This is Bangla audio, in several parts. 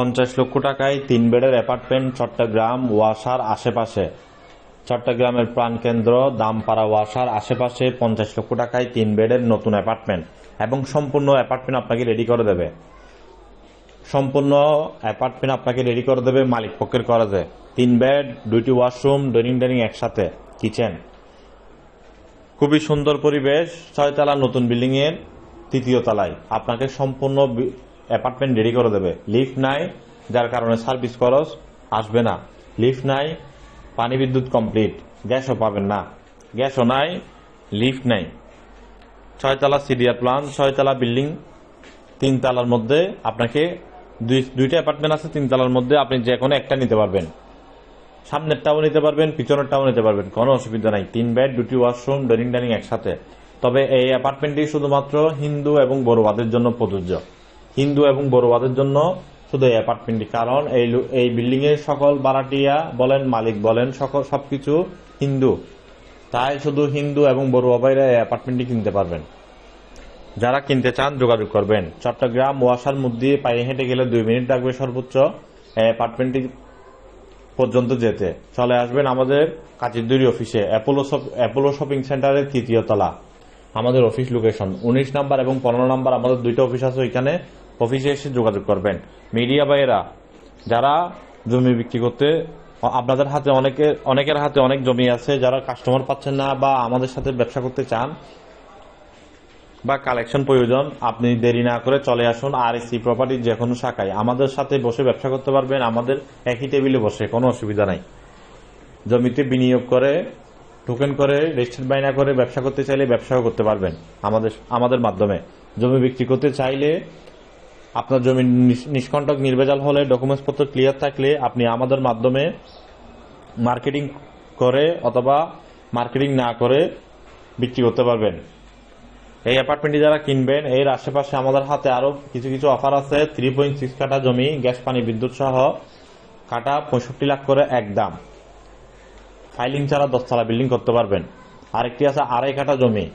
পঞ্চাশ লক্ষ টাকায় তিন বেডের অ্যাপার্টমেন্ট, চট্টগ্রাম ওয়াসার আশেপাশে। চট্টগ্রামের প্রাণকেন্দ্র, দামপাড়া ওয়াসার আশেপাশে পঞ্চাশ লক্ষ টাকায় তিন বেডের নতুন অ্যাপার্টমেন্ট এবং সম্পূর্ণ অ্যাপার্টমেন্ট আপনাকে রেডি করে দেবে। সম্পূর্ণ অ্যাপার্টমেন্ট আপনাকে রেডি করে দেবে মালিক পক্ষের করাজে তিন বেড, দুইটি ওয়াশরুম ডাইনিং ডাইনিং একসাথে, কিচেন। খুবই সুন্দর পরিবেশ, ছয়তলা নতুন বিল্ডিং এর তৃতীয় তলায়। আপনাকে সম্পূর্ণ অ্যাপার্টমেন্ট রেডি করে দেবে। লিফট নাই, যার কারণে সার্ভিস খরচ আসবে না। লিফট নাই, পানি বিদ্যুৎ কমপ্লিট গ্যাসও পাবেন না। গ্যাসও নাই লিফট নাই। ছয়তলা সিডিআর প্লান ছয়তলা বিল্ডিং তিন তলার মধ্যে আপনাকে দুই দুইটা অ্যাপার্টমেন্ট আছে তিন তলার মধ্যে আপনি যে কোনো একটা নিতে পারবেন। সামনেরটাও নিতে পারবেন, পিছনেরটাও নিতে পারবেন। কোনো অসুবিধা নাই। তিন বেড দুটি ওয়াশরুম ডাইনিং ডাইনিং একসাথে। তবে এই অ্যাপার্টমেন্টটি শুধুমাত্র হিন্দু এবং বড়োয়াদের জন্য প্রযোজ্য। হিন্দু এবং বড়োয়াদের জন্য শুধু এই অ্যাপার্টমেন্টটি কারণ এই এই বিল্ডিং এর সকল বারাটিয়া বলেন, মালিক বলেন, সকল সবকিছু হিন্দু। তাই শুধু হিন্দু এবং বড়ুয়া ভাইরা এই অ্যাপার্টমেন্টটি কিনতে পারবেন। যারা কিনতে চান, যোগাযোগ করবেন। চট্টগ্রাম ওয়াসার মধ্যে পায়ে হেঁটে গেলে দুই মিনিট লাগবে সর্বোচ্চ অ্যাপার্টমেন্টটি পর্যন্ত যেতে। চলে আসবেন আমাদের কাচিরদুরি অফিসে, অ্যাপোলো অ্যাপোলো শপিং সেন্টারের তৃতীয় তলা। আমাদের অফিস লোকেশন উনিশ নাম্বার এবং পনেরো নাম্বার, আমাদের দুইটা অফিস আছে ওইখানে। অফিসে এসে যোগাযোগ করবেন। মিডিয়া ভাইয়েরা, যারা জমি বিক্রি করতে, আপনাদের হাতে অনেকে, অনেকের হাতে অনেক জমি আছে, যারা কাস্টমার পাচ্ছেন না বা আমাদের সাথে ব্যবসা করতে চান বা কালেকশন প্রয়োজন, আপনি দেরি না করে চলে আসুন আর এসি প্রপার্টির যে কোনো শাখায়। আমাদের সাথে বসে ব্যবসা করতে পারবেন, আমাদের একই টেবিলে বসে, কোনো অসুবিধা নাই। জমিতে বিনিয়োগ করে টোকেন করে রেজিস্টার্ড বাইনা করে ব্যবসা করতে চাইলে ব্যবসাও করতে পারবেন আমাদের আমাদের মাধ্যমে। জমি বিক্রি করতে চাইলে আপনার জমি নিষ্কণ্টক নির্ভেজাল হলে ডকুমেন্টস পত্র ক্লিয়ার থাকলে আপনি আমাদের মাধ্যমে মার্কেটিং করে অথবা মার্কেটিং না করে বিক্রি করতে পারবেন। এই অ্যাপার্টমেন্টটি যারা কিনবেন, এর আশেপাশে আমাদের হাতে আরও কিছু কিছু অফার আছে। থ্রি পয়েন্ট সিক্স কাঠা জমি, গ্যাস, পানি, বিদ্যুৎ সহ কাটা পঁয়ষট্টি লাখ করে এক দাম। ফাইলিং ছাড়া দশতলা বিল্ডিং করতে পারবেন। আরেকটি আছে আড়াই কাঠা জমি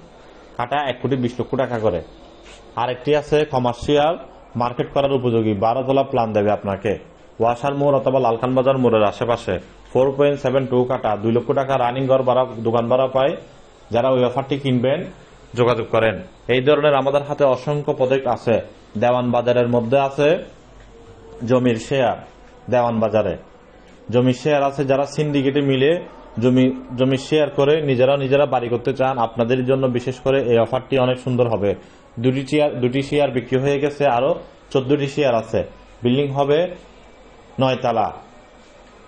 কাটা এক কোটি বিশ লক্ষ টাকা করে। আরেকটি আছে কমার্শিয়াল মার্কেট করার উপযোগী বারো তলা প্ল্যান দেবে আপনাকে। ওয়াসার মোড় অথবা লালখান বাজার মোড়ের আশেপাশে। ফোর পয়েন্ট সেভেন টু কাটা, দুই লক্ষ টাকা রানিং ঘর ভাড়া, দোকান ভাড়া পায় যারা ওই অফারটি কিনবেন, যোগাযোগ করেন। এই ধরনের আমাদের হাতে অসংখ্য প্রজেক্ট আছে। দেওয়ান বাজারের মধ্যে আছে জমির শেয়ার, দেওয়ান বাজারে। জমির শেয়ার আছে যারা সিন্ডিকেটে মিলে জমি জমি শেয়ার করে নিজেরা নিজেরা বাড়ি করতে চান, আপনাদের জন্য বিশেষ করে এই অফারটি অনেক সুন্দর হবে। দুটি চেয়ার দুটি শেয়ার বিক্রি হয়ে গেছে, আরও চোদ্দটি শেয়ার আছে। বিল্ডিং হবে নয়তলা।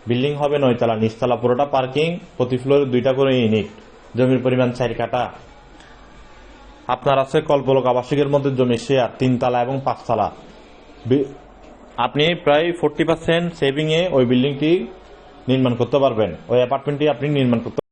বিল্ডিং হবে নয়তলা, নিচতলা পুরোটা পার্কিং প্রতি ফ্লোরে দুইটা করে ইউনিট জমির পরিমাণ চার কাটা আপনার আছে কল্পলোক আবাসিকের মধ্যে জমি শেয়ার তিনতলা এবং পাঁচতলা। আপনি প্রায় ফোরটি পার্সেন্ট সেভিংয়ে ওই বিল্ডিংটি নির্মাণ করতে পারবেন। ওই অ্যাপার্টমেন্টটি আপনি নির্মাণ করতে